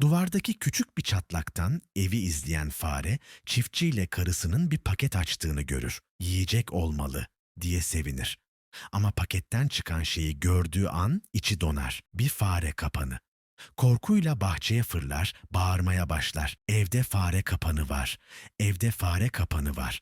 Duvardaki küçük bir çatlaktan evi izleyen fare çiftçiyle karısının bir paket açtığını görür. Yiyecek olmalı diye sevinir. Ama paketten çıkan şeyi gördüğü an içi donar. Bir fare kapanı. Korkuyla bahçeye fırlar, bağırmaya başlar. Evde fare kapanı var. Evde fare kapanı var.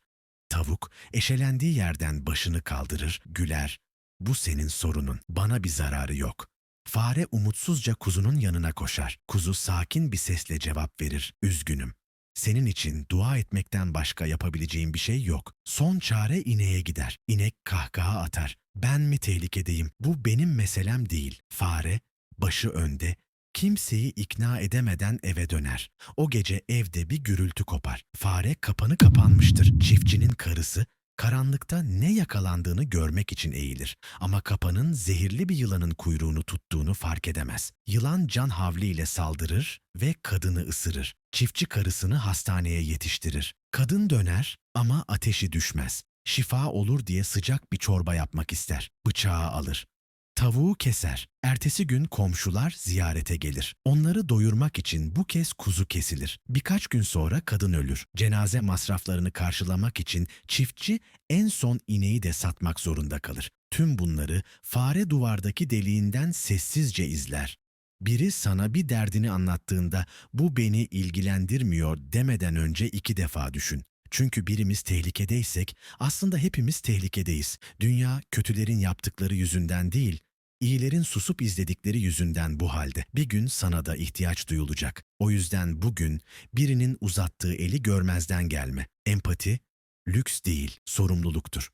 Tavuk eşelendiği yerden başını kaldırır, güler. Bu senin sorunun. Bana bir zararı yok. Fare umutsuzca kuzunun yanına koşar. Kuzu sakin bir sesle cevap verir. Üzgünüm. Senin için dua etmekten başka yapabileceğim bir şey yok. Son çare ineğe gider. İnek kahkaha atar. Ben mi tehlikedeyim? Bu benim meselem değil. Fare, başı önde, kimseyi ikna edemeden eve döner. O gece evde bir gürültü kopar. Fare kapanı kapanmıştır. Çiftçinin karısı karanlıkta ne yakalandığını görmek için eğilir. Ama kapanın zehirli bir yılanın kuyruğunu tuttuğunu fark edemez. Yılan can havliyle saldırır ve kadını ısırır. Çiftçi karısını hastaneye yetiştirir. Kadın döner ama ateşi düşmez. Şifa olur diye sıcak bir çorba yapmak ister. Bıçağı alır. Tavuğu keser. Ertesi gün komşular ziyarete gelir. Onları doyurmak için bu kez kuzu kesilir. Birkaç gün sonra kadın ölür. Cenaze masraflarını karşılamak için çiftçi en son ineği de satmak zorunda kalır. Tüm bunları fare duvardaki deliğinden sessizce izler. Biri sana bir derdini anlattığında bu beni ilgilendirmiyor demeden önce iki defa düşün. Çünkü birimiz tehlikedeysek aslında hepimiz tehlikedeyiz. Dünya kötülerin yaptıkları yüzünden değil, İyilerin susup izledikleri yüzünden bu halde. Bir gün sana da ihtiyaç duyulacak. O yüzden bugün birinin uzattığı eli görmezden gelme. Empati, lüks değil, sorumluluktur.